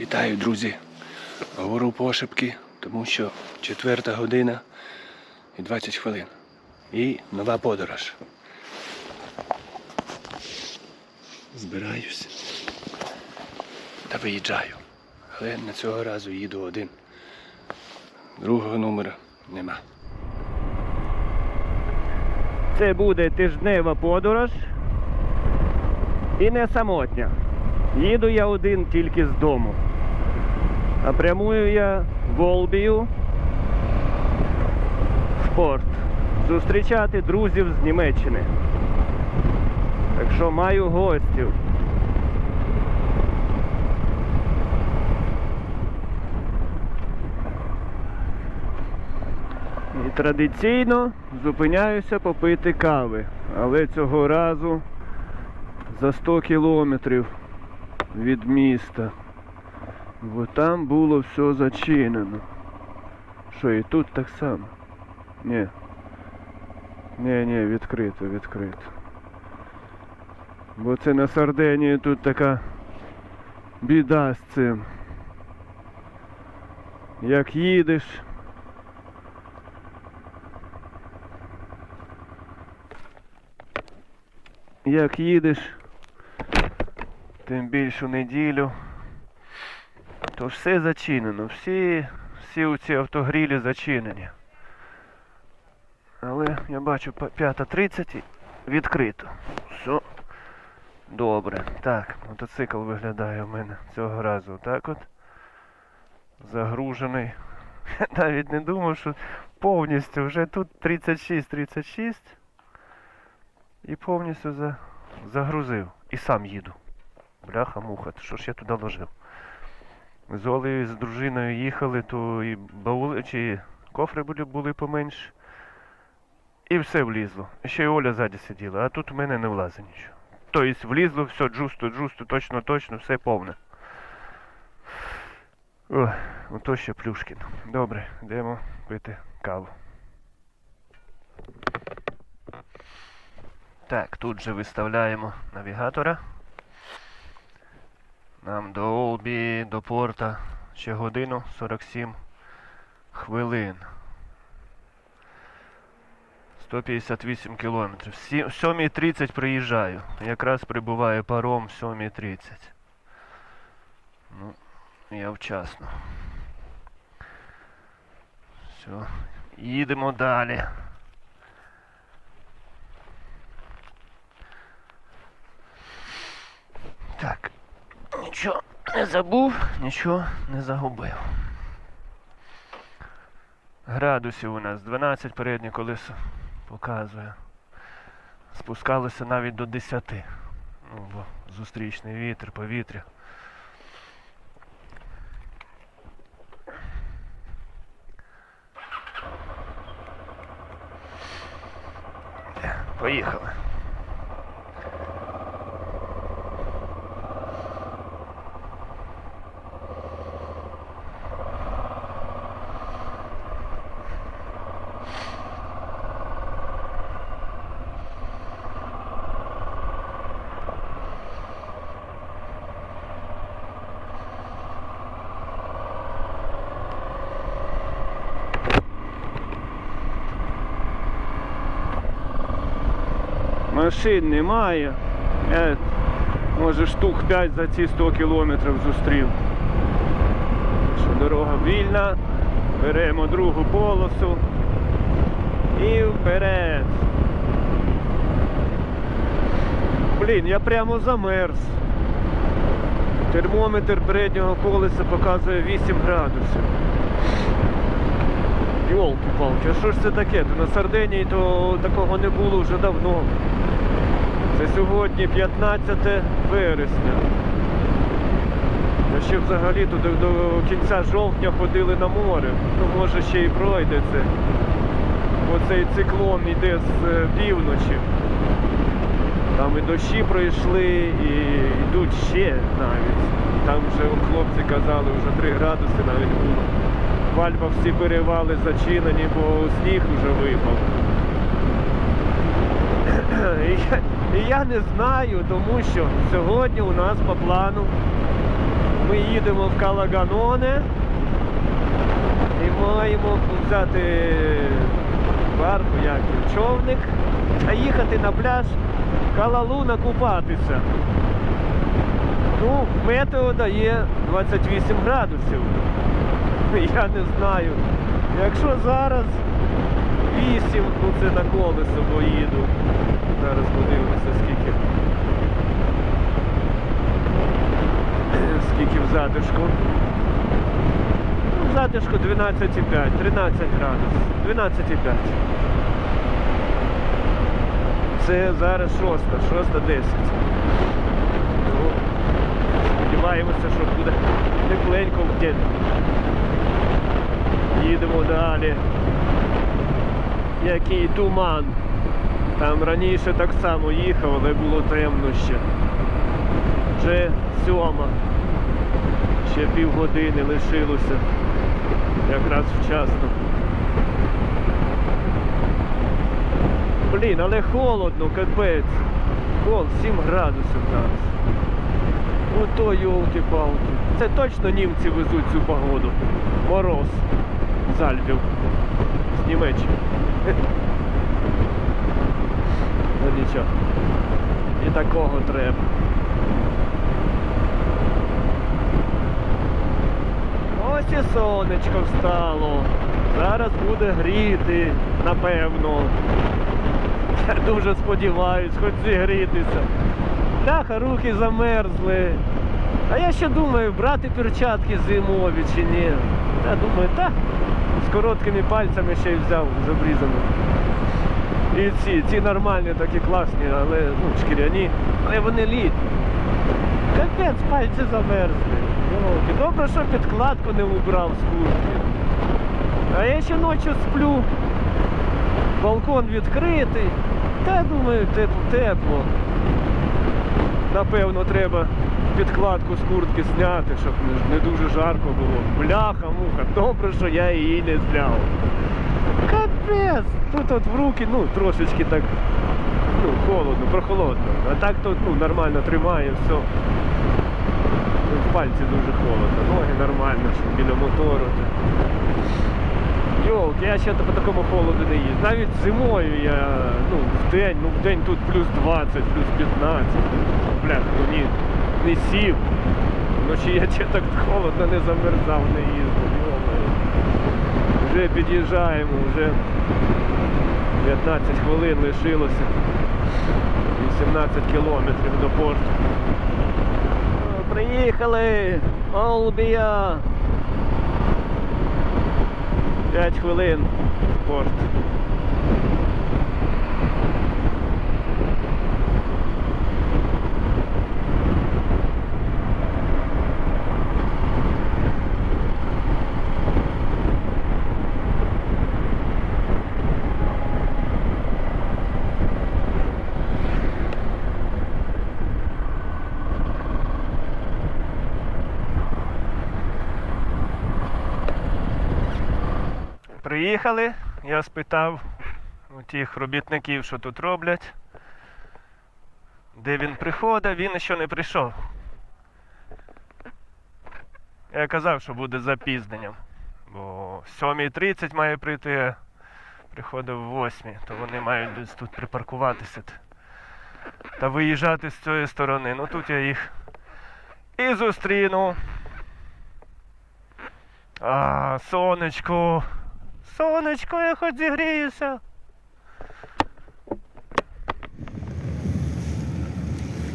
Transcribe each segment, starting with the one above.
Вітаю, друзі. Говорю пошепки, тому що четверта година і 20 хвилин. І нова подорож. Збираюся та виїжджаю. Але на цього разу їду один. Другого номера нема. Це буде тижнева подорож і не самотня. Їду я один тільки з дому. А прямую я в Олбію в порт. Зустрічати друзів з Німеччини. Так що маю гостів. І традиційно зупиняюся попити кави. Але цього разу за 100 кілометрів від міста. Бо там було все зачинено. Що і тут так само? Ні. Ні, ні, відкрито, відкрито. Бо це на Сардинії тут така біда з цим. Як їдеш. Як їдеш, тим більшу неділю, то все зачинено, всі, всі ці автогрілі зачинені. Але я бачу 5.30 відкрито. Все. Добре. Так, мотоцикл виглядає в мене цього разу. Так от. Загружений. Я навіть не думав, що повністю вже тут 36-36. І повністю за... загрузив. І сам їду. Бляха муха, що ж я туди ложив? З Олею з дружиною їхали, то і баули чи кофри були, були поменше. І все влізло. Ще й Оля ззаді сиділа, а тут в мене не влазить нічого. Тобто влізло все, джусто, джусто, точно, точно, все повне. О, ото ще Плюшкін. Добре, йдемо пити каву. Так, тут же виставляємо навігатора. Нам до Олбі, до порта ще годину 47 хвилин. 158 кілометрів. В 7.30 приїжджаю. Якраз прибуває паром в 7.30. Ну, я вчасно. Все. Їдемо далі. Так. Нічого не забув, нічого не загубив. Градусів у нас 12 переднє колесо показує. Спускалося навіть до 10. Ну, бо зустрічний вітер, повітря. Поїхали. Машин немає. Я, може штук 5 за ці 100 кілометрів зустрів. Що дорога вільна. Беремо другу полосу. І вперед. Блін, я прямо замерз. Термометр переднього колеса показує 8 градусів. Йолки-палки, а що ж це таке? То на Сардинії то такого не було вже давно. Це сьогодні 15 вересня. Та ще взагалі до, до кінця жовтня ходили на море. Ну може ще й пройде це. Бо цей циклон йде з е, півночі. Там і дощі пройшли, і йдуть ще навіть. Там вже хлопці казали, вже 3 градуси навіть було. В Альпах всі перевали зачинені, бо сніг вже випав. І я, не знаю, тому що сьогодні у нас по плану Ми їдемо в Калаганоне і маємо взяти барку, як човник, а їхати на пляж Калалуна купатися. Ну, метео дає 28 градусів. Я не знаю. Якщо зараз 8, ну це на колесо поїду. Зараз подивимося скільки. Скільки в затишку. Ну, в затишку 12,5, 13 градусів. 12,5. Це зараз 6, 6.10. Ну, Сподіваємося, що буде тепленько в день. Їдемо далі. Який туман. Там раніше так само їхав, але було темно ще. Вже сьома. Ще півгодини лишилося. Якраз вчасно. Блін, але холодно, капець. Хол 7 градусів зараз. Ото йолки-палки. Це точно німці везуть цю погоду. Мороз з Альпів. З Німеччини. Ну нічого. І такого треба. Ось і сонечко встало. Зараз буде гріти, напевно. Я дуже сподіваюсь, хоч зігрітися. Бляха, руки замерзли. А я ще думаю, брати перчатки зимові чи ні. Я думаю, так, з короткими пальцями ще й взяв з обрізаними. І ці, ці нормальні, такі класні, але ну, шкіряні, але вони літні. Капець, пальці замерзли. Йолки, Добре, що підкладку не убрав з куртки. А я ще ночі сплю. Балкон відкритий. Та думаю, тепло, тепло. Напевно, треба підкладку з куртки зняти, щоб не, дуже жарко було. Бляха, муха, добре, що я її не зняв. Капець! Тут от в руки, ну, трошечки так ну, холодно, прохолодно. А так тут ну, нормально тримає, все. Ну, В пальці дуже холодно, ноги нормально, що біля мотору. Йолки, я ще по такому холоду не їздив. Навіть зимою я, ну, в день, ну в день тут плюс 20, плюс 15. Бля, ну ні, не сів. Вночі я ще так холодно не замерзав, не їздив. Вже під'їжджаємо, вже 15 хвилин лишилося. 18 кілометрів до порту. Приїхали! Олбія! 5 хвилин в порт. Приїхали, я спитав у тих робітників, що тут роблять, де він приходить, він ще не прийшов. Я казав, що буде запізненням. Бо о 7.30 має прийти, а приходив в 8, то вони мають десь тут припаркуватися та виїжджати з цієї сторони. Ну тут я їх і зустріну. А, сонечко. Сонечко, я хоч зігріюся.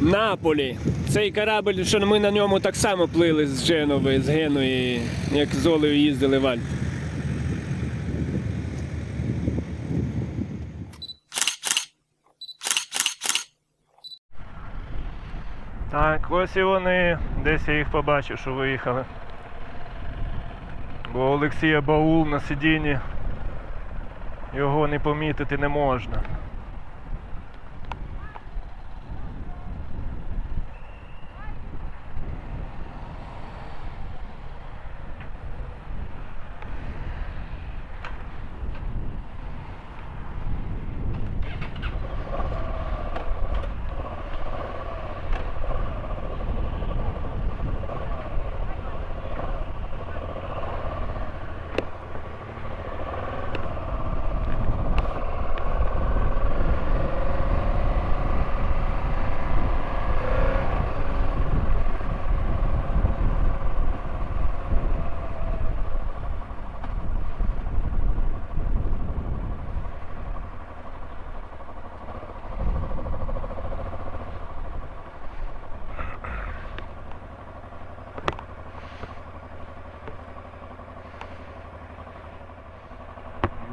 Наполі. Цей корабль, що ми на ньому так само плили з Женови, з Геної, як з Олею їздили в Альп. Так, ось і вони. Десь я їх побачив, що виїхали. Бо Олексія баул на сидінні. Його не помітити не можна.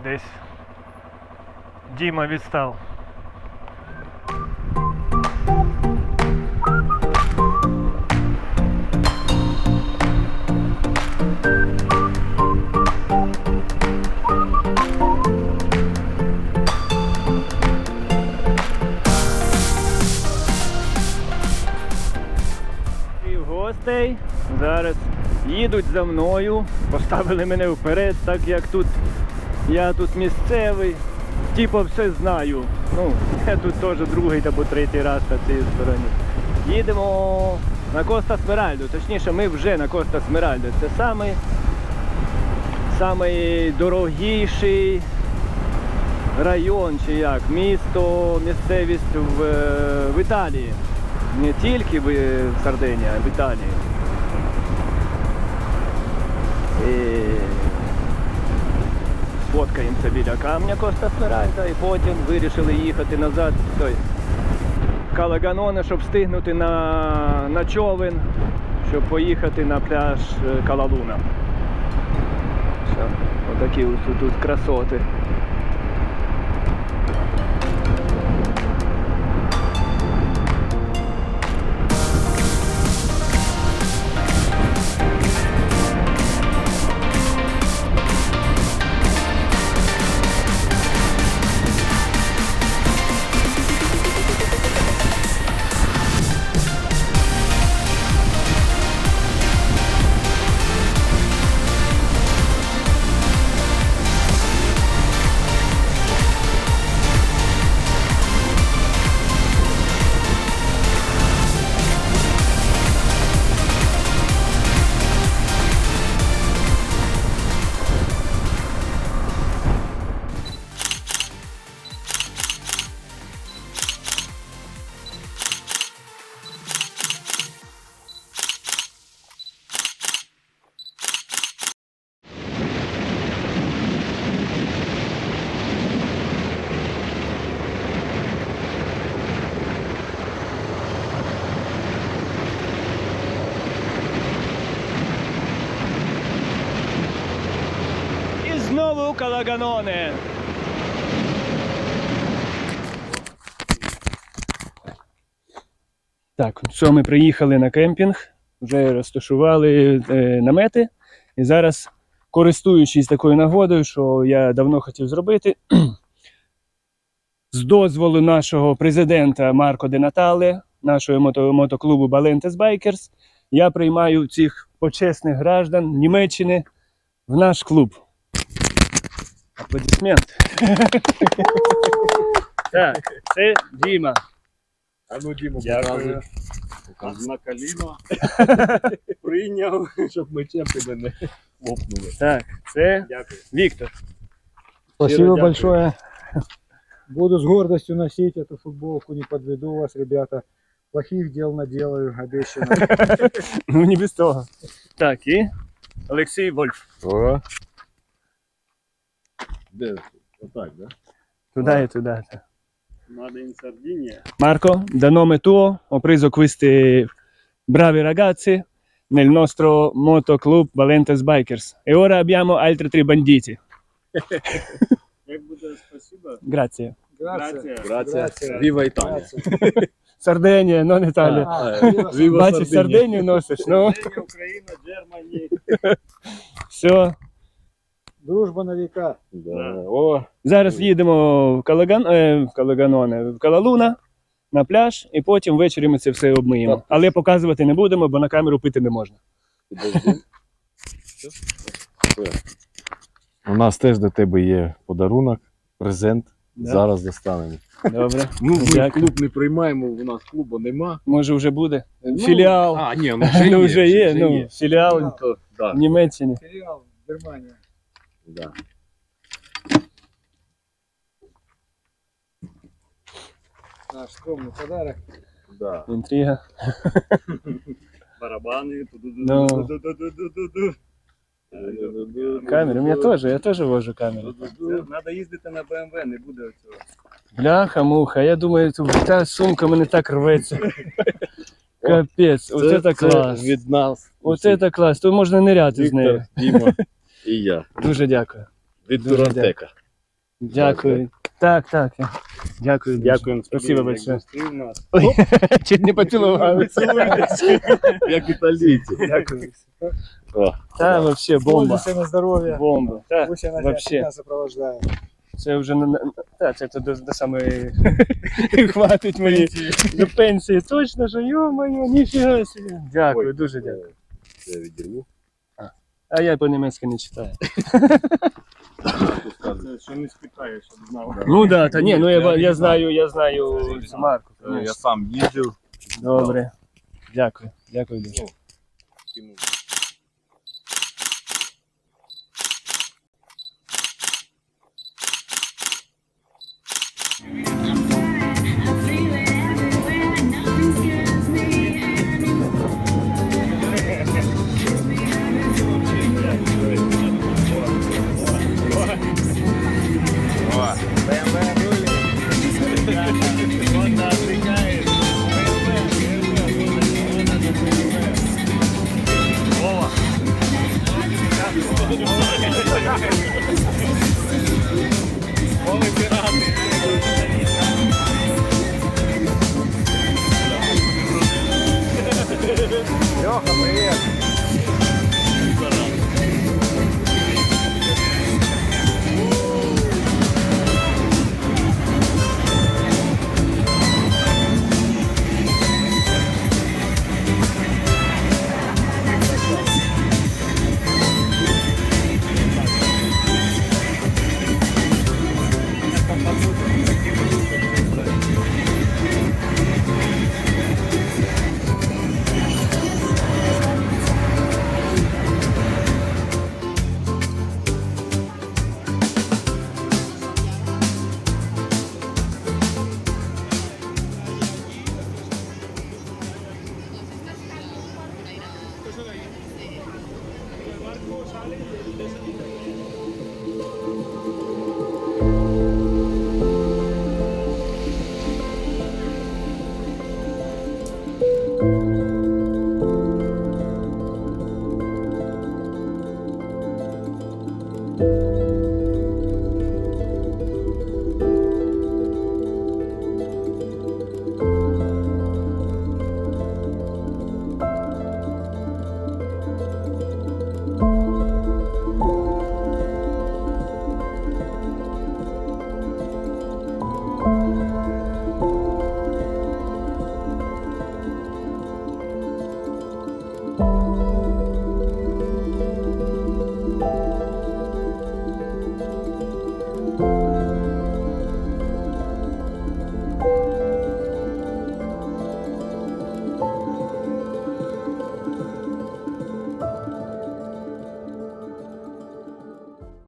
Десь. Діма відстав. Зараз їдуть за мною, поставили мене вперед, так як тут я тут місцевий, типу все знаю. Ну, я тут теж другий або третій раз на цій стороні. Їдемо на Коста Смеральдо, точніше, ми вже на Коста Смеральдо. Це самий, самий дорогіший район, чи як, місто, місцевість в, е, в Італії. Не тільки в е, в Сардинії, а в Італії. Сфоткаємося біля камня Коста Смеральда і потім вирішили їхати назад в той Калаганоне, щоб встигнути на, на човен, щоб поїхати на пляж е, Калалуна. Все, отакі ось тут красоти. І знову Так, все, ми приїхали на кемпінг, вже розташували е, намети. І зараз, користуючись такою нагодою, що я давно хотів зробити, з дозволу нашого президента Марко Де Натале, нашого мото, мотоклубу Balentes Bikers, я приймаю цих почесних граждан Німеччини в наш клуб. Аплодисмент. так, це Діма. А ну, Діма, Дякую. показуй. На коліно прийняв, щоб мечем тебе не лопнули. Так, це Дякую. Віктор. Спасибо дякую. большое. Буду с гордостью носить эту футболку, не подведу вас, ребята. Плохих дел наделаю, обещано. Ну, не без того. Так, і Олексій Вольф. О. Де? Отак, да? Туди і туди. так. Надо in Sardegna. Marco, da nome tuo ho preso questi bravi ragazzi nel nostro motoclub Valentes Bikers e ora abbiamo altri tre banditi. Як буде спасибо? Grazie. Grazie. Грація. Віва Італія. Сардинія, non Italia. А, Віва Бачиш, Сардинію носиш, ну, Україна, Германія. все. Дружба на века. Да. О, Зараз їдемо в, Калаган, е, в Калаганоне, в Калалуна на пляж, і потім ввечері ми це все обмиємо. Так. Але показувати не будемо, бо на камеру пити не можна. підожди. У нас теж до тебе є подарунок, презент. Да? Зараз достанемо. Добре. Ну, ми Дякую. клуб не приймаємо, у нас клубу нема. Може вже буде. Ну, Філіал. А, ні, ну вже ну, є. вже є, ну, філіал Ну, то, да, в Німеччині. Сериал Германия. да. Наш скромный подарок. Да. Інтрига. Барабани. Ну. ту-ду-ду-ду-ду-ду-ду-ду. Камеру, у мене теж, я теж вожу камеру. Треба їздити на BMW, не буде цього. Бляха, муха, я думаю, тут та сумка мене так рветься. Капець, оце так клас. від нас. Оце так клас, то можна ниряти з Віктор, нею. Діма І я. Дуже дякую. Від Дуже Дурантека. Дякую. Так, так. Дякую. Дякуємо. Спасибо большое. Чуть не поцілували. Як італійці. Дякую. О. Та вообще бомба. Пользуйся на здоровье. Бомба. Та, Пусть она вообще. тебя сопровождает. Це вже на, та, це до, до самої хватить мені до пенсії. Точно, що йо-моє, ніфіга собі. Дякую, Ой. дуже дякую. Я відірву. А я по-німецьки не читаю. Що не спитаєш, щоб знав. Ну да, та ні, ну я, я знаю, я знаю цю марку. Е, Я конечно. сам їздив. Добре. Дякую. Дякую дуже.